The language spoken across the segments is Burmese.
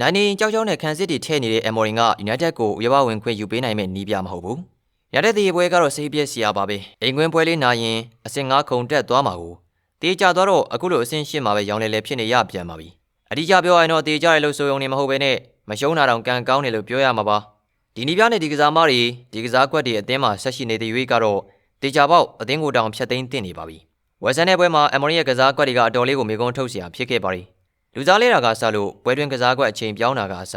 နိုင်နေကြောက်ကြောက်နဲ့ခံစစ်တွေထဲ့နေတဲ့ Emory က United ကိုဥရောပဝင်ခွင့်ယူပေးနိုင်မဲ့နီးပြမဟုတ်ဘူး။ရတဲ့တည်ပွဲကတော့စိတ်ပြည့်စရာပါပဲ။အိမ်ကွင်းပွဲလေးနာရင်အဆင့်9ခုံတက်သွားမှာကိုတေးကြသွားတော့အခုလိုအဆင့်8မှာပဲရောင်းလဲလဲဖြစ်နေရပြန်ပါပြီ။အတိအကျပြောရရင်တော့တေးကြတယ်လို့ဆိုရုံနဲ့မဟုတ်ဘဲနဲ့မရှုံးတာတောင်ကံကောင်းတယ်လို့ပြောရမှာပါ။ဒီနီးပြနဲ့ဒီကစားမတွေဒီကစားကွက်တွေအသင်းမှာဆက်ရှိနေတဲ့ရွေးကတော့တေးကြပေါက်အသင်းကိုတောင်ဖျက်သိမ်းတင်နေပါပြီ။ဝက်ဆန်တဲ့ပွဲမှာ Emory ရဲ့ကစားကွက်တွေကအတော်လေးကိုမေကုန်းထုတ်เสียဖြစ်ခဲ့ပါပြီ။ လူစားလဲတာကစလို့ပွဲတွင်ကစားကွက်အချိန်ပြောင်းတာကအစ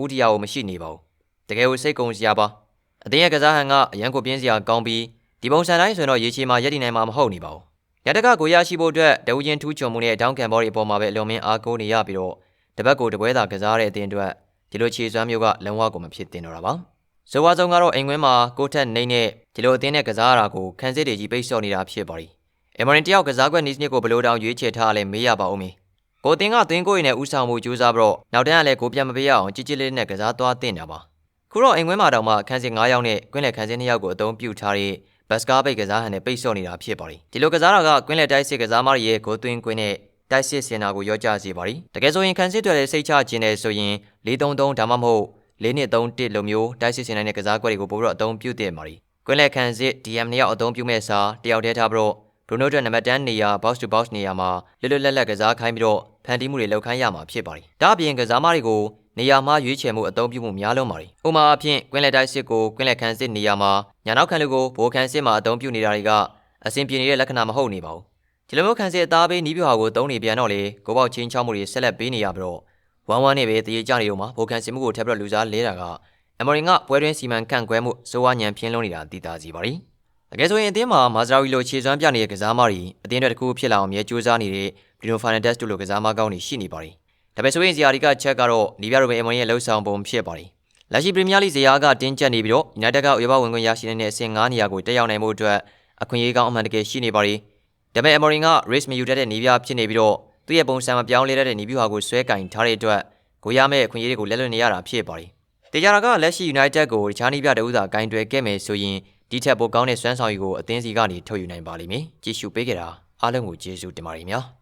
ဥတီယာကိုမရှိနေပါဘူးတကယ်ကိုစိတ်ကုံစရာပါအတင်းရဲ့ကစားဟန်ကအရန်ကိုပြင်းစရာကောင်းပြီးဒီပုံစံတိုင်းဆိုရင်တော့ရေချီမှာရက်တည်နိုင်မှာမဟုတ်နေပါဘူးရတကကိုရရှိဖို့အတွက်တဝူရင်ထူးချုံမှုနဲ့တောင်းကန်ဘော်တွေအပေါ်မှာပဲအလွန်မင်းအားကိုးနေရပြီးတော့တပတ်ကိုတပွဲသာကစားတဲ့အတင်းအတွက်ဒီလိုခြေစွမ်းမျိုးကလုံးဝကိုမဖြစ်တင်တော့တာပါဇိုဝါဆုံးကတော့အိမ်ကွင်းမှာကိုထက်နေနဲ့ဒီလိုအတင်းနဲ့ကစားရတာကိုခန်းစစ်တွေကြီးပိတ်ဆော့နေတာဖြစ်ပါရီအမရင်တယောက်ကစားကွက်နီးစနစ်ကိုဘယ်လိုတောင်ရွေးချယ်ထားလဲမေးရပါဦးမင်း ကိုတင်ကသွင်းကိုရည်နဲ့ဥဆောင်မှုကြိုးစားပြီးတော့နောက်တန်းကလည်းကိုပြန်မပေးရအောင်ကြည်ကြည်လေးနဲ့ကစားသွားတင်တာပါခုတော့အိမ်ခွင်းမှာတောင်မှခန်းစင်9ယောက်နဲ့ကွင်းလယ်ခန်းစင်2ယောက်ကိုအသုံးပြုထားတဲ့ဘတ်စကားပိတ်ကစားဟန်နဲ့ပိတ်ဆော့နေတာဖြစ်ပါရီဒီလိုကစားတာကကွင်းလယ်တိုက်စစ်ကစားမရဲ့ကိုသွင်းကွင်းနဲ့တိုက်စစ်စင်တာကိုရောကြစေပါရီတကယ်ဆိုရင်ခန်းစစ်တွေလည်းစိတ်ချခြင်းနဲ့ဆိုရင်433ဒါမှမဟုတ်4231လိုမျိုးတိုက်စစ်စင်တဲ့ကစားကွက်တွေကိုပို့ပြီးတော့အသုံးပြုတင်ပါရီကွင်းလယ်ခန်းစစ် DM 2ယောက်အသုံးပြုမဲ့စာတယောက်တည်းထားပြီးတော့ ဘရူနိုအတွက်နံပါတ်10နေရာ box to box နေရာမှာလွတ်လွတ်လပ်လပ်ကစားခိုင်းပြီးတော့ဖန်တီးမှုတွေလုပ်ခိုင်းရမှာဖြစ်ပါတယ်။ဒါအပြင်ကစားမတွေကိုနေရာမှာရွေးချယ်မှုအသုံးပြုမှုများလုံးပါတယ်။ဥပမာအဖြစ်ကွင်းလက်တိုက်စစ်ကိုကွင်းလက်ခန်းစစ်နေရာမှာညာနောက်ခံလူကိုဘိုးခန်းစစ်မှာအသုံးပြုနေတာတွေကအဆင်ပြေနေတဲ့လက္ခဏာမဟုတ်နေပါဘူး။ဒီလိုမျိုးခန်းစစ်အသားပေးနီးပြဟာကိုသုံးနေပြန်တော့လေကိုပေါက်ချင်းချောက်မှုတွေဆက်လက်ပေးနေရပြီးတော့ဝမ်းဝမ်းနဲ့ပဲတရေကြနေတော့မှာဘိုးခန်းစစ်မှုကိုထပ်ပြီးတော့လူစားလဲတာကအမေရိကပွဲတွင်းစီမံခန့်ခွဲမှုစိုးဝါညံပြင်းလုံးနေတာတည်တာစီပါရီ။ တကယ်ဆိုရင်အသင်းမှာမာဇရာဝီလိုခြေစွမ်းပြနေတဲ့ကစားမတွေအသင်းတွေတစ်ခုဖြစ်လာအောင်မြဲစူးစမ်းနေတဲ့ဘရီနိုဖာနန်ဒက်စ်တို့လိုကစားမကောင်းတွေရှိနေပါတယ်။ဒါပေမဲ့ဆိုရင်ဇီယာဒီကချက်ကတော့နီးပြရိုဘယ်အမွန်ရဲ့လှုပ်ဆောင်ပုံဖြစ်ပါတယ်။လက်ရှိပရီးမီးယားလိဇီယာကတင်းကျပ်နေပြီးတော့ United ကဥရောပဝင်ခွင့်ရရှိနေတဲ့အဆင့်9နေရာကိုတက်ရောက်နိုင်မှုအတွက်အခွင့်အရေးကောင်းအမှန်တကယ်ရှိနေပါတယ်။ဒါပေမဲ့အမေရိက race မယူတတ်တဲ့နီးပြဖြစ်နေပြီးတော့သူ့ရဲ့ပုံစံမပြောင်းလဲတဲ့နီးပြဟာကိုဆွဲကင်ထားတဲ့အတွက်ကိုရမဲ့အခွင့်အရေးတွေကိုလက်လွတ်နေရတာဖြစ်ပါတယ်။တေချာတာကလက်ရှိ United ကိုတခြားနီးပြတဦးသာဂိုင်းတွယ်ခဲ့မယ်ဆိုရင် ဒီထက်ပိုကောင်းတဲ့စွမ်းဆောင်ရည်ကိုအသင်းစီကနေထုတ်ယူနိုင်ပါလိမ့်မယ်။ကြည့်ရှုပေးကြတာအားလုံးကိုကျေးဇူးတင်ပါတယ်များ။